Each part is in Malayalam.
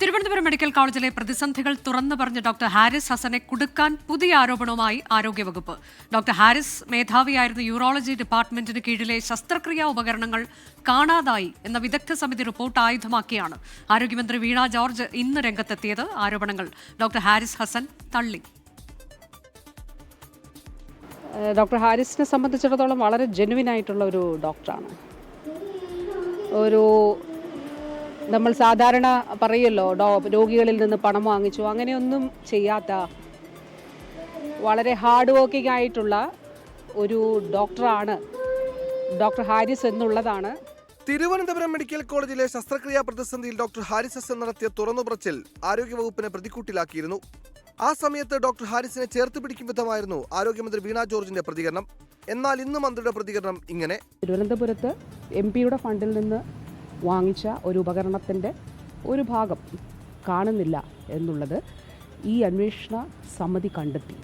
തിരുവനന്തപുരം മെഡിക്കൽ കോളേജിലെ പ്രതിസന്ധികൾ തുറന്നു പറഞ്ഞ ഡോക്ടർ ഹാരിസ് ഹസനെ കുടുക്കാൻ പുതിയ ആരോപണവുമായി ആരോഗ്യവകുപ്പ്. ഡോക്ടർ ഹാരിസ് മേധാവിയായിരുന്ന യൂറോളജി ഡിപ്പാർട്ട്മെന്റിന് കീഴിലെ ശസ്ത്രക്രിയാ ഉപകരണങ്ങൾ കാണാതായി എന്ന വിദഗ്ധ സമിതി റിപ്പോർട്ട് ആയുധമാക്കിയാണ്. ആരോഗ്യമന്ത്രി വീണ ജോർജ് ഇന്ന് രംഗത്തെത്തിയത്. ആരോപണങ്ങൾ ഡോക്ടർ ഹാരിസ് ഹസൻ തള്ളി. ഡോക്ടർ ഹാരിസിനെ സംബന്ധിച്ചിടത്തോളം വളരെ ജെനുവിൻ ആയിട്ടുള്ള ഒരു ഡോക്ടറാണ്. ഒരു നമ്മൾ സാധാരണ പറയുമല്ലോ ഡോ രോഗികളിൽ നിന്ന് പണം വാങ്ങിച്ചു. അങ്ങനെയൊന്നും ചെയ്യാത്ത വളരെ ഹാർഡ് വർക്കിംഗ് ആയിട്ടുള്ള ഒരു ഡോക്ടറാണ് ഡോക്ടർ ഹാരിസ് എന്നുള്ളതാണ്. തിരുവനന്തപുരം മെഡിക്കൽ കോളേജിലെ ശസ്ത്രക്രിയാ പ്രതിസന്ധിയിൽ ഡോക്ടർ ഹാരിസ് ഹസൻ നടത്തിയ തുറന്നുപറച്ചിൽ ആരോഗ്യവകുപ്പിനെ പ്രതിക്കൂട്ടിലാക്കിയിരുന്നു. ആ സമയത്ത് ഡോക്ടർ ഹാരിസിനെ ചേർത്ത് പിടിക്കും വിധമായിരുന്നു ആരോഗ്യമന്ത്രി വീണ ജോർജിന്റെ പ്രതികരണം. എന്നാൽ ഇന്ന് മന്ത്രിയുടെ പ്രതികരണം ഇങ്ങനെ. തിരുവനന്തപുരത്ത് എം പിയുടെ ഫണ്ടിൽ നിന്ന് വാങ്ങിച്ച ഒരു ഉപകരണത്തിന്റെ ഒരു ഭാഗം കാണുന്നില്ല എന്നുള്ളത് ഈ അന്വേഷണ സമിതി കണ്ടെത്തി.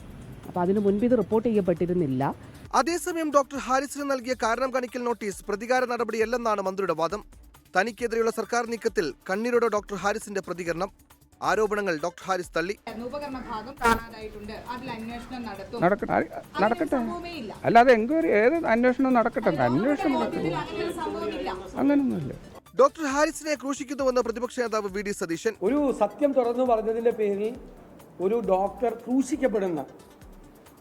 അപ്പോൾ അതിനു മുൻപ് ഇത് റിപ്പോർട്ട് ചെയ്യപ്പെട്ടിരുന്നില്ല. അതേസമയം ഡോക്ടർ ഹാരിസിന് നൽകിയ കാരണം കാണിക്കൽ നോട്ടീസ് പ്രതികാര നടപടിയല്ലെന്നാണ് മന്ത്രിയുടെ വാദം. തനിക്കെതിരെയുള്ള സർക്കാർ നീക്കത്തിൽ കണ്ണീരോടെ ഡോക്ടർ ഹാരിസിന്റെ പ്രതികരണം. ആരോപണങ്ങൾ ഡോക്ടർ ഹാരിസ് തള്ളി. നടക്കട്ടെ. നടക്കട്ടെ. അല്ലാതെ എൻക്വയറി ഏത് അന്വേഷണം നടക്കട്ടെ? അന്വേഷണം നടക്കട്ടെ. അങ്ങനെ സംഭവമില്ല. അങ്ങനൊന്നുമില്ല. ഡോക്ടർ ഹാരിസിനെ ക്രൂശിക്കുന്നുവെന്ന് പ്രതിപക്ഷ നേതാവ് വി ഡി സതീശൻ. ഒരു സത്യം തുറന്നു പറഞ്ഞതിന്റെ പേരിൽ ഒരു ഡോക്ടർ ക്രൂശിക്കപ്പെടുന്ന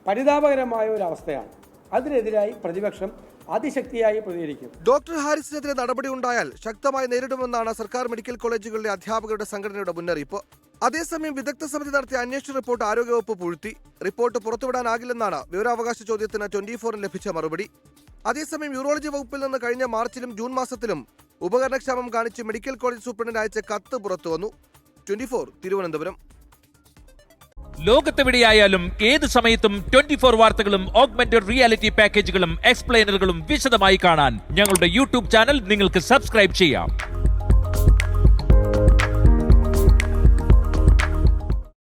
പരിതാപകരമായ ഒരു അവസ്ഥയാണ്. അതിനെതിരായി പ്രതിപക്ഷം അതിശക്തിയായി പ്രതികരിക്കും. ഡോക്ടർ ഹാരിസിനെതിരെ നടപടി ഉണ്ടായാൽ ശക്തമായി നേരിടുമെന്നാണ് സർക്കാർ മെഡിക്കൽ കോളേജുകളിലെ അധ്യാപകരുടെ സംഘടനയുടെ മുന്നറിയിപ്പ്. അതേസമയം വിദഗ്ധ സമിതി നടത്തിയ അന്വേഷണ റിപ്പോർട്ട് ആരോഗ്യവകുപ്പ് പൂഴ്ത്തി. റിപ്പോർട്ട് പുറത്തുവിടാനാകില്ലെന്നാണ് വിവരാവകാശ ചോദ്യത്തിന് ട്വന്റി ഫോറിന് ലഭിച്ച മറുപടി. അതേസമയം യൂറോളജി വകുപ്പിൽ നിന്ന് കഴിഞ്ഞ മാർച്ചിലും ജൂൺ മാസത്തിലും ഉപകരണക്ഷാമം കാണിച്ച് മെഡിക്കൽ കോളേജ് സൂപ്രണ്ട് അയച്ച കത്ത് പുറത്തു വന്നു. Twenty four Thiruvananthapuram. ലോകത്തെവിടെയായാലും ഏത് സമയത്തും ട്വന്റി ഫോർ വാർത്തകളും ഓഗ്മെന്റഡ് റിയാലിറ്റി പാക്കേജുകളും എക്സ്പ്ലെയിനറുകളും വിശദമായി കാണാൻ ഞങ്ങളുടെ യൂട്യൂബ് ചാനൽ നിങ്ങൾക്ക് സബ്സ്ക്രൈബ് ചെയ്യാം.